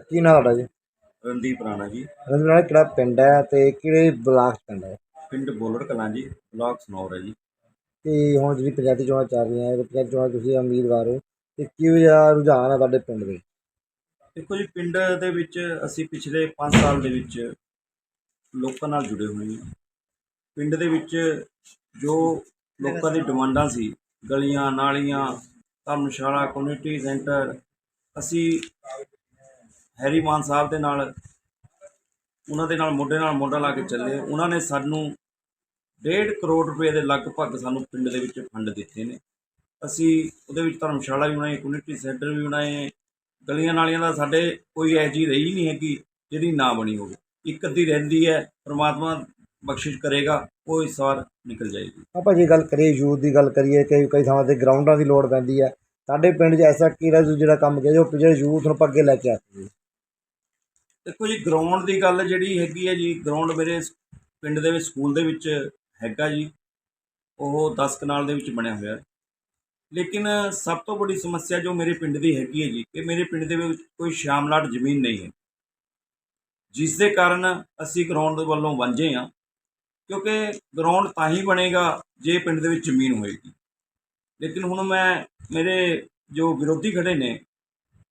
ਕੀ ਨਾਂ ਤੁਹਾਡਾ ਜੀ? ਰਣਦੀਪ ਰਾਣਾ ਜੀ। ਰੰਜਨਾ ਕਿਹੜਾ ਪਿੰਡ ਹੈ ਤੇ ਕਿਹੜੇ ਬਲਾਕ 'ਚ ਪਿੰਡ ਹੈ? ਪਿੰਡ ਬੋਲੜ ਕਲਾਂ ਜੀ ਬਲਾਕ ਸਨੌਰ ਹੈ ਜੀ। ਤੇ ਹੁਣ ਜਿਹੜੀ ਪੰਚਾਇਤੀ ਚੋਣਾਂ ਚੱਲ ਰਹੀਆਂ ਤੇ ਪੰਚਾਇਤੀ ਚੋਣਾਂ 'ਚ ਤੁਸੀਂ ਉਮੀਦਵਾਰ ਹੋ ਤੇ ਕਿਹੋ ਜਿਹਾ ਰੁਝਾਨ ਹੈ ਤੁਹਾਡੇ ਪਿੰਡ ਦੇ? ਦੇਖੋ ਜੀ ਪਿੰਡ ਦੇ ਵਿੱਚ ਅਸੀਂ ਪਿਛਲੇ 5 ਸਾਲ ਦੇ ਵਿੱਚ ਲੋਕਾਂ ਨਾਲ ਜੁੜੇ ਹੋਏ ਹਾਂ। ਪਿੰਡ ਦੇ ਵਿੱਚ ਜੋ ਲੋਕਾਂ ਦੀ ਡਿਮਾਂਡਾਂ ਸੀ ਗਲੀਆਂ ਨਾਲੀਆਂ ਧਰਮਸ਼ਾਲਾ ਕਮਿਊਨਿਟੀ ਸੈਂਟਰ ਅਸੀਂ ਹੈਰੀ ਮਾਨ ਸਾਹਿਬ ਦੇ ਨਾਲ, ਉਹਨਾਂ ਦੇ ਨਾਲ ਮੋਢੇ ਨਾਲ ਮੋਢਾ ਲਾ ਕੇ ਚੱਲੇ। ਉਹਨਾਂ ਨੇ ਸਾਨੂੰ 1.5 ਕਰੋੜ ਰੁਪਏ ਦੇ ਲਗਭਗ ਸਾਨੂੰ ਪਿੰਡ ਦੇ ਵਿੱਚ ਫੰਡ ਦਿੱਤੇ ਨੇ। ਅਸੀਂ ਉਹਦੇ ਵਿੱਚ ਧਰਮਸ਼ਾਲਾ ਵੀ ਬਣਾਈ ਕਮਿਊਨਿਟੀ ਸੈਂਟਰ ਵੀ ਬਣਾਏ। ਗਲੀਆਂ ਨਾਲੀਆਂ ਦਾ ਸਾਡੇ ਕੋਈ ਇਹੋ ਜਿਹੀ ਰਹੀ ਨਹੀਂ ਹੈਗੀ ਜਿਹੜੀ ਨਾ ਬਣੀ ਹੋਵੇ। ਇੱਕ ਅੱਧੀ ਰਹਿੰਦੀ ਹੈ, ਪ੍ਰਮਾਤਮਾ ਬਖਸ਼ਿਸ਼ ਕਰੇਗਾ, ਉਹ ਇਸ ਵਾਰ ਨਿਕਲ ਜਾਏਗੀ। ਆਪਾਂ ਜੇ ਗੱਲ ਕਰੀਏ, ਯੂਥ ਦੀ ਗੱਲ ਕਰੀਏ ਕਿ ਕਈ ਥਾਵਾਂ ਤੇ ਗਰਾਊਂਡਾਂ ਦੀ ਲੋੜ ਪੈਂਦੀ ਹੈ। ਸਾਡੇ ਪਿੰਡ 'ਚ ਐਸਾ ਕੀੜਾ ਜਿਹੜਾ ਕੰਮ ਕੀਤਾ ਜੋ ਜਿਹੜੇ ਯੂਥ ਨੂੰ ਆਪਾਂ ਅੱਗੇ ਲੈ ਕੇ ਆ ਸਕੀਏ ਦੇਖੋ ਜੀ ਗਰਾਊਂਡ ਦੀ ਗੱਲ ਜਿਹੜੀ ਹੈਗੀ ਹੈ ਜੀ ਗਰਾਊਂਡ ਮੇਰੇ ਪਿੰਡ ਦੇ ਵਿੱਚ, ਸਕੂਲ ਦੇ ਵਿੱਚ ਹੈਗਾ ਜੀ। ਉਹ 10 ਕਨਾਲ ਦੇ ਵਿੱਚ ਬਣਿਆ ਹੋਇਆ। ਲੇਕਿਨ ਸਭ ਤੋਂ ਵੱਡੀ ਸਮੱਸਿਆ ਜੋ ਮੇਰੇ ਪਿੰਡ ਦੀ ਹੈਗੀ ਹੈ ਜੀ, ਕਿ ਮੇਰੇ ਪਿੰਡ ਦੇ ਵਿੱਚ ਕੋਈ ਸ਼ਾਮਲਾਟ ਜ਼ਮੀਨ ਨਹੀਂ ਹੈ। ਜਿਸ ਦੇ ਕਾਰਨ ਅਸੀਂ ਗਰਾਊਂਡ ਦੇ ਵੱਲੋਂ ਵਾਂਝੇ ਹਾਂ, ਕਿਉਂਕਿ ਗਰਾਊਂਡ ਤਾਂ ਹੀ ਬਣੇਗਾ ਜੇ ਪਿੰਡ ਦੇ ਵਿੱਚ ਜ਼ਮੀਨ ਹੋਏਗੀ। ਲੇਕਿਨ ਹੁਣ ਮੈਂ, ਮੇਰੇ ਜੋ ਵਿਰੋਧੀ ਖੜੇ ਨੇ,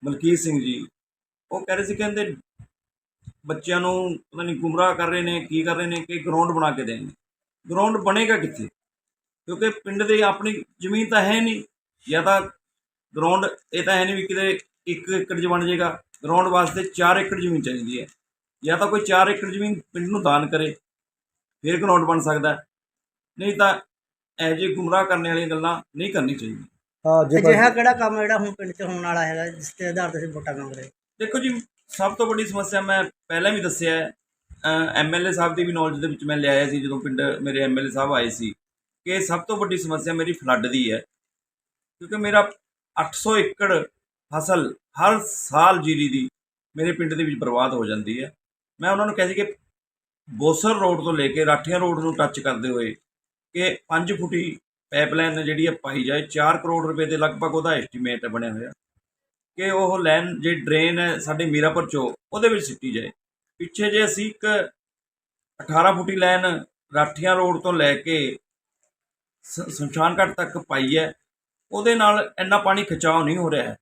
ਮਲਕੀਤ ਸਿੰਘ ਜੀ, ਉਹ ਕਹਿ ਰਹੇ ਸੀ, ਕਹਿੰਦੇ ਬੱਚਿਆਂ ਨੂੰ ਪਤਾ ਨਹੀਂ ਗੁੰਮਰਾਹ ਕਰ ਰਹੇ ਨੇ ਕੀ ਕਰ ਰਹੇ ਨੇ ਕਿ ਗਰਾਊਂਡ ਬਣਾ ਕੇ ਦੇਣਗੇ ਗਰਾਊਂਡ ਬਣੇਗਾ ਕਿੱਥੇ? ਕਿਉਂਕਿ ਪਿੰਡ ਦੇ ਆਪਣੀ ਜ਼ਮੀਨ ਤਾਂ ਹੈ ਨਹੀਂ ਜਾਂ ਤਾਂ ਗਰਾਊਂਡ ਇਹ ਤਾਂ ਹੈ ਨਹੀਂ ਵੀ ਕਿਤੇ 1 ਏਕੜ 'ਚ ਬਣ ਜਾਏਗਾ। ਗਰਾਊਂਡ ਵਾਸਤੇ 4 ਏਕੜ ਜ਼ਮੀਨ ਚਾਹੀਦੀ ਹੈ। ਜਾਂ ਤਾਂ ਕੋਈ 4 ਏਕੜ ਜ਼ਮੀਨ ਪਿੰਡ ਨੂੰ ਦਾਨ ਕਰੇ ਫਿਰ ਗਰਾਊਂਡ ਬਣ ਸਕਦਾ। ਨਹੀਂ ਤਾਂ ਇਹੋ ਜਿਹੇ ਗੁੰਮਰਾਹ ਕਰਨ ਵਾਲੀਆਂ ਗੱਲਾਂ ਨਹੀਂ ਕਰਨੀ ਚਾਹੀਦੀਆਂ। ਹਾਂ ਜੇ ਅਜਿਹਾ ਕਿਹੜਾ ਕੰਮ ਹੈ ਜਿਹੜਾ ਹੁਣ ਪਿੰਡ 'ਚ ਹੋਣ ਵਾਲਾ ਹੈਗਾ ਜਿਸ ਦੇ ਆਧਾਰ ਤੇ ਅਸੀਂ ਵੋਟਾਂ ਮੰਗ ਰਹੇ ਦੇਖੋ ਜੀ ਸਭ ਤੋਂ ਵੱਡੀ ਸਮੱਸਿਆ ਮੈਂ ਪਹਿਲਾਂ ਵੀ ਦੱਸਿਆ ਹੈ ਐਮਐਲਏ ਸਾਹਿਬ ਦੀ ਵੀ ਨੌਲੇਜ ਦੇ ਵਿੱਚ ਮੈਂ ਲਿਆਇਆ ਸੀ, ਜਦੋਂ ਪਿੰਡ ਮੇਰੇ ਐਮਐਲਏ ਸਾਹਿਬ ਆਏ ਸੀ, ਕਿ ਸਭ ਤੋਂ ਵੱਡੀ ਸਮੱਸਿਆ ਮੇਰੀ ਫਲੱਡ ਦੀ ਹੈ। ਕਿਉਂਕਿ ਮੇਰਾ 800 ਏਕੜ ਫਸਲ ਹਰ ਸਾਲ ਜੀਰੀ ਦੀ ਮੇਰੇ ਪਿੰਡ ਦੇ ਵਿੱਚ ਬਰਬਾਦ ਹੋ ਜਾਂਦੀ ਹੈ। ਮੈਂ ਉਹਨਾਂ ਨੂੰ ਕਿਹਾ ਸੀ ਕਿ ਬੋਸਰ ਰੋਡ ਤੋਂ ਲੈ ਕੇ ਰਾਠੀਆਂ ਰੋਡ ਨੂੰ ਟੱਚ ਕਰਦੇ ਹੋਏ ਕਿ 5 ਫੁੱਟੀ ਪਾਈਪਲਾਈਨ ਜਿਹੜੀ ਹੈ ਪਾਈ ਜਾਏ 4 ਕਰੋੜ ਰੁਪਏ ਦੇ ਲਗਭਗ ਉਹਦਾ ਐਸਟੀਮੇਟ ਬਣਿਆ ਹੋਇਆ। ਕਿ ਉਹ ਲਾਈਨ ਜੇ ਡਰੇਨ ਹੈ ਸਾਡੇ ਮੀਰਾਪੁਰ ਚੋ ਉਹਦੇ ਵਿੱਚ ਸਿੱਟੀ ਜਾਏ। ਪਿੱਛੇ ਜੇ ਅਸੀਂ ਇੱਕ 18 ਫੁੱਟੀ ਲਾਈਨ ਰਾਠੀਆਂ ਰੋਡ ਤੋਂ ਲੈ ਕੇ ਸ- ਸ਼ਮਸ਼ਾਨ ਘਾਟ ਤੱਕ ਪਾਈ ਹੈ, ਉਹਦੇ ਨਾਲ ਇੰਨਾ ਪਾਣੀ ਖਿਚਾਓ ਨਹੀਂ ਹੋ ਰਿਹਾ ਹੈ।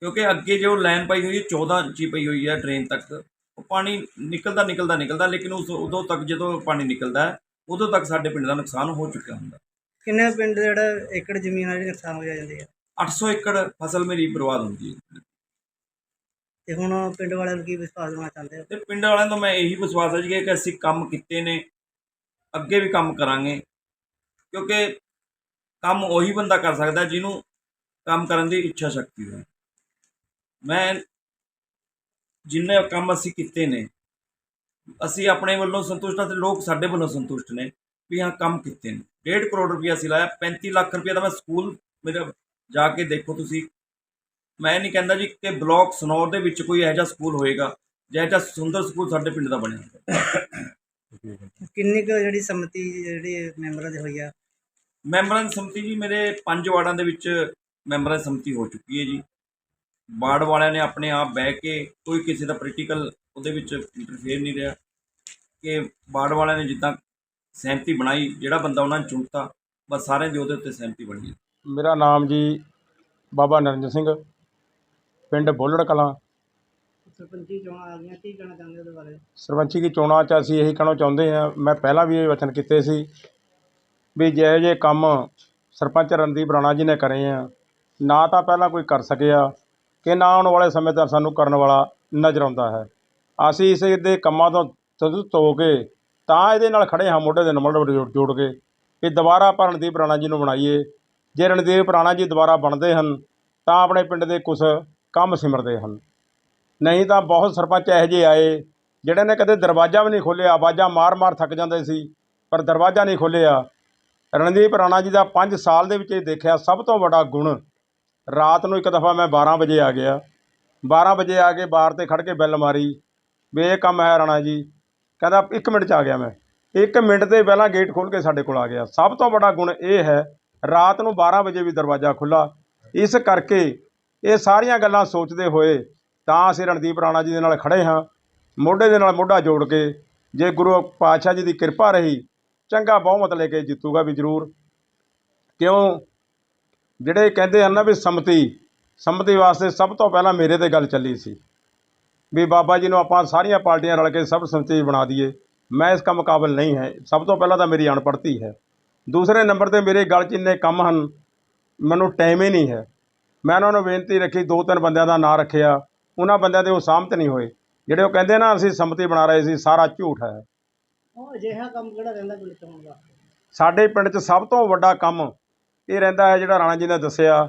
ਕਿਉਂਕਿ ਅੱਗੇ ਜੋ ਲਾਈਨ ਪਾਈ ਹੋਈ ਹੈ 14 ਇੰਚੀ ਪਈ ਹੋਈ ਹੈ ਡਰੇਨ ਤੱਕ, ਉਹ ਪਾਣੀ ਨਿਕਲਦਾ ਨਿਕਲਦਾ ਨਿਕਲਦਾ, ਲੇਕਿਨ ਉਸ ਉਦੋਂ ਤੱਕ ਜਦੋਂ ਪਾਣੀ ਨਿਕਲਦਾ ਉਦੋਂ ਤੱਕ ਸਾਡੇ ਪਿੰਡ ਦਾ ਨੁਕਸਾਨ ਹੋ ਚੁੱਕਿਆ ਹੁੰਦਾ। ਕਿੰਨੇ ਪਿੰਡ ਜਿਹੜਾ ਏਕੜ ਜ਼ਮੀਨ ਆ, ਜਿਹੜੀ ਨੁਕਸਾਨ ਹੋ ਜਾਂਦੀ ਹੈ 800 ਏਕੜ ਫਸਲ ਮੇਰੀ ਬਰਬਾਦ ਹੁੰਦੀ ਹੈ। ਤੇ ਹੁਣ ਪਿੰਡ ਵਾਲਿਆਂ ਨੂੰ ਕੀ ਵਿਸ਼ਵਾਸ ਦੇਣਾ ਚਾਹੁੰਦੇ ਹੋ? ਤੇ ਪਿੰਡ ਵਾਲਿਆਂ ਤੋਂ ਮੈਂ ਇਹੀ ਵਿਸ਼ਵਾਸ ਹੈ ਜੀ ਕਿ ਅਸੀਂ ਕੰਮ ਕੀਤੇ ਨੇ ਅੱਗੇ ਵੀ ਕੰਮ ਕਰਾਂਗੇ। ਕਿਉਂਕਿ ਕੰਮ ਉਹੀ ਬੰਦਾ ਕਰ ਸਕਦਾ ਜਿਹਨੂੰ ਕੰਮ ਕਰਨ ਦੀ ਇੱਛਾ ਸ਼ਕਤੀ ਹੋਵੇ। ਮੈਂ ਜਿੰਨੇ ਕੰਮ ਅਸੀਂ ਕੀਤੇ ਨੇ ਅਸੀਂ ਆਪਣੇ ਵੱਲੋਂ ਸੰਤੁਸ਼ਟ ਹਾਂ ਤੇ ਲੋਕ ਸਾਡੇ ਵੱਲੋਂ ਸੰਤੁਸ਼ਟ ਨੇ ਵੀ ਹਾਂ ਕੰਮ ਕੀਤੇ ਨੇ। 1.5 ਕਰੋੜ ਰੁਪਇਆ ਅਸੀਂ ਲਾਇਆ 35 ਲੱਖ ਰੁਪਇਆ ਦਾ ਮੈਂ ਸਕੂਲ ਮੇਰਾ ਜਾ ਕੇ ਦੇਖੋ ਤੁਸੀਂ। ਮੈਂ ਨਹੀਂ ਕਹਿੰਦਾ ਜੀ ਕਿ ਬਲਾਕ ਸਨੌਰ ਦੇ ਵਿੱਚ ਕੋਈ ਇਹੋ ਜਿਹਾ ਸਕੂਲ ਹੋਏਗਾ ਜਿਹੋ ਜਿਹਾ ਸੁੰਦਰ ਸਕੂਲ ਸਾਡੇ ਪਿੰਡ ਦਾ ਬਣਿਆ ਕਿੰਨੀ ਕੁ ਜਿਹੜੀ ਸੰਮਤੀ ਜਿਹੜੀ ਮੈਂਬਰਾਂ ਦੀ ਹੋਈ ਆ? ਮੈਂਬਰਾਂ ਦੀ ਸੰਮਤੀ ਜੀ ਮੇਰੇ ਪੰਜ ਵਾਰਡਾਂ ਦੇ ਵਿੱਚ ਮੈਂਬਰਾਂ ਦੀ ਸੰਮਤੀ ਹੋ ਚੁੱਕੀ ਹੈ ਜੀ। ਵਾਰਡ ਵਾਲਿਆਂ ਨੇ ਆਪਣੇ ਆਪ ਬਹਿ ਕੇ ਕੋਈ ਕਿਸੇ ਦਾ ਪੋਲੀਟੀਕਲ ਉਹਦੇ ਵਿੱਚ ਇੰਟਰਫੇਅਰ ਨਹੀਂ ਰਿਹਾ। ਕਿ ਵਾਰਡ ਵਾਲਿਆਂ ਨੇ ਜਿੱਦਾਂ ਸਹਿਮਤੀ ਬਣਾਈ ਜਿਹੜਾ ਬੰਦਾ ਉਹਨਾਂ ਨੇ ਚੁਣਤਾ ਬਸ ਸਾਰਿਆਂ ਦੀ ਉਹਦੇ ਉੱਤੇ ਸਹਿਮਤੀ ਬਣੀ। ਮੇਰਾ ਨਾਮ ਜੀ ਬਾਬਾ ਨਰਿੰਦਰ ਸਿੰਘ ਪਿੰਡ ਬੋਲੜ ਕਲਾਂ। ਸਰਪੰਚੀ ਚੋਣਾਂ ਆ ਗਈਆਂ ਕੀ ਕਹਿਣਾ ਚਾਹੁੰਦੇ ਉਹਦੇ ਬਾਰੇ? ਸਰਪੰਚੀ ਦੀ ਚੋਣਾਂ 'ਚ ਅਸੀਂ ਇਹੀ ਕਹਿਣਾ ਚਾਹੁੰਦੇ ਹਾਂ ਮੈਂ ਪਹਿਲਾਂ ਵੀ ਇਹ ਵਚਨ ਕੀਤੇ ਸੀ ਵੀ ਜਿਹੋ ਜਿਹੇ ਕੰਮ ਸਰਪੰਚ ਰਣਦੀਪ ਰਾਣਾ ਜੀ ਨੇ ਕਰੇ ਆ ਨਾ ਤਾਂ ਪਹਿਲਾਂ ਕੋਈ ਕਰ ਸਕਿਆ ਕਿ ਨਾ ਆਉਣ ਵਾਲੇ ਸਮੇਂ ਤੱਕ ਸਾਨੂੰ ਕਰਨ ਵਾਲਾ ਨਜ਼ਰ ਆਉਂਦਾ ਹੈ। ਅਸੀਂ ਇਸ ਦੇ ਕੰਮਾਂ ਤੋਂ ਸੰਤੁਸ਼ਟ ਹੋ ਕੇ ਤਾਂ ਇਹਦੇ ਨਾਲ ਖੜੇ ਹਾਂ ਮੋਢੇ ਦੇ ਨਾਲ ਮੋਢਾ ਜੋੜ ਜੋੜ ਕੇ ਕਿ ਦੁਬਾਰਾ ਆਪਾਂ ਰਣਦੀਪ ਰਾਣਾ ਜੀ ਨੂੰ ਬਣਾਈਏ ਜੇ ਰਣਦੀਪ ਰਾਣਾ ਜੀ ਦੁਬਾਰਾ ਬਣਦੇ ਹਨ, ਤਾਂ ਆਪਣੇ ਪਿੰਡ ਦੇ ਕੁਝ ਕੰਮ ਸਿਮਰਦੇ ਹਨ। ਨਹੀਂ ਤਾਂ ਬਹੁਤ ਸਰਪੰਚ ਇਹੋ ਜਿਹੇ ਆਏ, ਜਿਹੜੇ ਨੇ ਕਦੇ ਦਰਵਾਜ਼ਾ ਵੀ ਨਹੀਂ ਖੋਲ੍ਹਿਆ, ਆਵਾਜ਼ਾਂ ਮਾਰ-ਮਾਰ ਥੱਕ ਜਾਂਦੇ ਸੀ, ਪਰ ਦਰਵਾਜ਼ਾ ਨਹੀਂ ਖੋਲ੍ਹਿਆ। ਰਣਦੀਪ ਰਾਣਾ ਜੀ ਦਾ 5 ਸਾਲ ਦੇ ਵਿੱਚ ਇਹ ਦੇਖਿਆ ਸਭ ਤੋਂ ਵੱਡਾ ਗੁਣ, ਰਾਤ ਨੂੰ ਇੱਕ ਦਫਾ ਮੈਂ 12 ਵਜੇ ਆ ਗਿਆ। 12 ਵਜੇ ਆ ਕੇ ਬਾਰ ਤੇ ਖੜ ਕੇ ਬੈਲ ਮਾਰੀ, ਵੀ ਇਹ ਕੰਮ ਹੈ ਰਾਣਾ ਜੀ। ਕਹਿੰਦਾ 1 ਮਿੰਟ 'ਚ ਆ ਗਿਆ ਮੈਂ। 1 ਮਿੰਟ ਤੇ ਪਹਿਲਾਂ ਗੇਟ ਖੋਲ੍ਹ ਕੇ ਸਾਡੇ ਕੋਲ ਆ ਗਿਆ। ਸਭ ਤੋਂ ਵੱਡਾ ਗੁਣ ਇਹ ਹੈ ਰਾਤ ਨੂੰ 12 ਵਜੇ ਵੀ ਦਰਵਾਜ਼ਾ ਖੁੱਲ੍ਹਾ। ਇਸ ਕਰਕੇ ਇਹ ਸਾਰੀਆਂ ਗੱਲਾਂ ਸੋਚਦੇ ਹੋਏ ਤਾਂ ਅਸੀਂ ਰਣਦੀਪ ਰਾਣਾ ਜੀ ਦੇ ਨਾਲ ਖੜੇ ਹਾਂ। ਮੋਢੇ ਦੇ ਨਾਲ ਮੋਢਾ ਜੋੜ ਕੇ ਜੇ ਗੁਰੂ ਪਾਤਸ਼ਾਹ ਜੀ ਦੀ ਕਿਰਪਾ ਰਹੀ, ਚੰਗਾ ਬਹੁਮਤ ਲੈ ਕੇ ਜਿੱਤੂਗਾ ਵੀ ਜ਼ਰੂਰ। ਕਿਉਂ? ਜਿਹੜੇ ਕਹਿੰਦੇ ਹਨ ਨਾ ਵੀ ਸੰਮਤੀ ਸੰਮਤੀ ਵਾਸਤੇ ਸਭ ਤੋਂ ਪਹਿਲਾਂ ਮੇਰੇ ਤੇ ਗੱਲ ਚੱਲੀ ਸੀ। ਵੀ ਬਾਬਾ ਜੀ ਨੂੰ ਆਪਾਂ ਸਾਰੀਆਂ ਪਾਰਟੀਆਂ ਰਲ ਕੇ ਸਭ ਸੰਮਤੀ ਬਣਾ ਦਈਏ। ਮੈਂ ਇਸ ਕੰਮ ਕਾਬਲ ਨਹੀਂ ਹੈ। ਸਭ ਤੋਂ ਪਹਿਲਾਂ ਤਾਂ ਮੇਰੀ ਅਣਪੜਤੀ ਹੈ। ਦੂਸਰੇ ਨੰਬਰ ਤੇ ਮੇਰੇ ਗਲ 'ਚ ਇੰਨੇ ਕੰਮ ਹਨ ਮੈਨੂੰ ਟਾਈਮ ਹੀ ਨਹੀਂ ਹੈ। ਮੈਂ ਉਹਨਾਂ ਨੂੰ ਬੇਨਤੀ ਰੱਖੀ ਦੋ ਤਿੰਨ ਬੰਦਿਆਂ ਦਾ ਨਾਂ ਰੱਖਿਆ। ਉਹਨਾਂ ਬੰਦਿਆਂ ਦੇ ਉਹ ਸਹਿਮਤ ਨਹੀਂ ਹੋਏ। ਜਿਹੜੇ ਉਹ ਕਹਿੰਦੇ ਨਾ ਅਸੀਂ ਸੰਮਤੀ ਬਣਾ ਰਹੇ ਸੀ ਸਾਰਾ ਝੂਠ ਹੈ। ਉਹ ਅਜਿਹਾ ਕੰਮ ਕਿਹੜਾ ਰਹਿੰਦਾ ਪਿੰਡ ਚ ਹੋਣ ਦਾ ਸਾਡੇ ਪਿੰਡ 'ਚ ਸਭ ਤੋਂ ਵੱਡਾ ਕੰਮ ਇਹ ਰਹਿੰਦਾ ਹੈ ਜਿਹੜਾ ਰਾਣਾ ਜੀ ਨੇ ਦੱਸਿਆ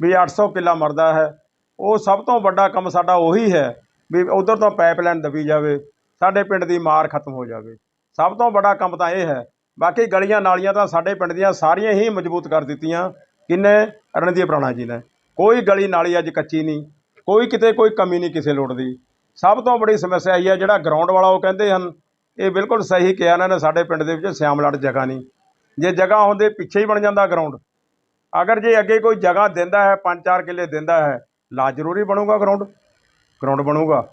ਵੀ 800 ਕਿੱਲਾ ਮਰਦਾ ਹੈ। ਉਹ ਸਭ ਤੋਂ ਵੱਡਾ ਕੰਮ ਸਾਡਾ ਉਹੀ ਹੈ ਵੀ ਉਧਰ ਤੋਂ ਪਾਈਪਲਾਈਨ ਦਬੀ ਜਾਵੇ ਸਾਡੇ ਪਿੰਡ ਦੀ ਮਾਰ ਖਤਮ ਹੋ ਜਾਵੇ। ਸਭ ਤੋਂ ਵੱਡਾ ਕੰਮ ਤਾਂ ਇਹ ਹੈ ਬਾਕੀ ਗਲੀਆਂ ਨਾਲੀਆਂ ਤਾਂ ਸਾਡੇ ਪਿੰਡ ਦੀਆਂ ਸਾਰੀਆਂ ਹੀ ਮਜ਼ਬੂਤ ਕਰ ਦਿੱਤੀਆਂ। ਕਿੰਨੇ? ਰਣਦੀਪ ਰਾਣਾ ਜੀ ਨੇ। ਕੋਈ ਗਲੀ ਨਾਲੀ ਅੱਜ ਕੱਚੀ ਨਹੀਂ। ਕੋਈ ਕਿਤੇ ਕੋਈ ਕਮੀ ਨਹੀਂ ਕਿਸੇ ਲੋੜ ਦੀ। ਸਭ ਤੋਂ ਬੜੀ ਸਮੱਸਿਆ ਆਈ ਹੈ ਜਿਹੜਾ ਗਰਾਊਂਡ ਵਾਲਾ ਉਹ ਕਹਿੰਦੇ ਹਨ, ਇਹ ਬਿਲਕੁਲ ਸਹੀ ਕਿਹਾ ਇਹਨਾਂ ਨੇ, ਸਾਡੇ ਪਿੰਡ ਦੇ ਵਿੱਚ ਸਿਆਮਲੜ ਜਗ੍ਹਾ ਨਹੀਂ। ਜੇ ਜਗ੍ਹਾ ਹੁੰਦੇ ਪਿੱਛੇ ਹੀ ਬਣ ਜਾਂਦਾ ਗਰਾਊਂਡ ਅਗਰ ਜੇ ਅੱਗੇ ਕੋਈ ਜਗ੍ਹਾ ਦਿੰਦਾ ਹੈ 5-4 ਕਿੱਲੇ ਦਿੰਦਾ ਹੈ ਲਾ ਜ਼ਰੂਰੀ ਬਣੂਗਾ ਗਰਾਊਂਡ ਗਰਾਊਂਡ ਬਣੂਗਾ।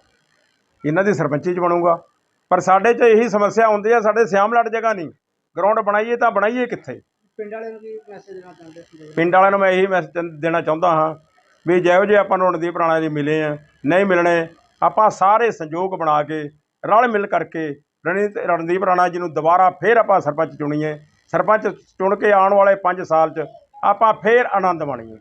ਇਹਨਾਂ ਦੀ ਸਰਪੰਚੀ 'ਚ ਬਣੂਗਾ। ਪਰ ਸਾਡੇ 'ਚ ਇਹੀ ਸਮੱਸਿਆ ਹੁੰਦੀ ਹੈ ਸਾਡੇ ਸਿਆਮਲੜ ਜਗ੍ਹਾ ਨਹੀਂ। ਗਰਾਊਂਡ ਬਣਾਈਏ ਤਾਂ ਬਣਾਈਏ ਕਿੱਥੇ? ਪਿੰਡ ਵਾਲਿਆਂ ਨੂੰ ਕੀ ਮੈਸੇਜ ਦੇਣਾ ਚਾਹੁੰਦੇ ਸੀ ਪਿੰਡ ਵਾਲਿਆਂ ਨੂੰ ਮੈਂ ਇਹੀ ਮੈਸੇਜ ਦੇਣਾ ਚਾਹੁੰਦਾ ਹਾਂ ਵੀ ਜਿਹੋ ਜਿਹੇ ਆਪਾਂ ਨੂੰ ਰਣਦੀਪ ਰਾਣਾ ਜੀ ਮਿਲੇ ਆ ਨਹੀਂ ਮਿਲਣੇ ਆਪਾਂ ਸਾਰੇ ਸੰਯੋਗ ਬਣਾ ਕੇ ਰਲ ਮਿਲ ਕਰਕੇ ਰਣਜੀਤ ਰਣਦੀਪ ਰਾਣਾ ਜੀ ਨੂੰ ਦੁਬਾਰਾ ਫੇਰ ਆਪਾਂ ਸਰਪੰਚ ਚੁਣੀਏ। ਸਰਪੰਚ ਚੁਣ ਕੇ ਆਉਣ ਵਾਲੇ 5 ਸਾਲ 'ਚ ਆਪਾਂ ਫੇਰ ਆਨੰਦ ਮਾਣੀਏ।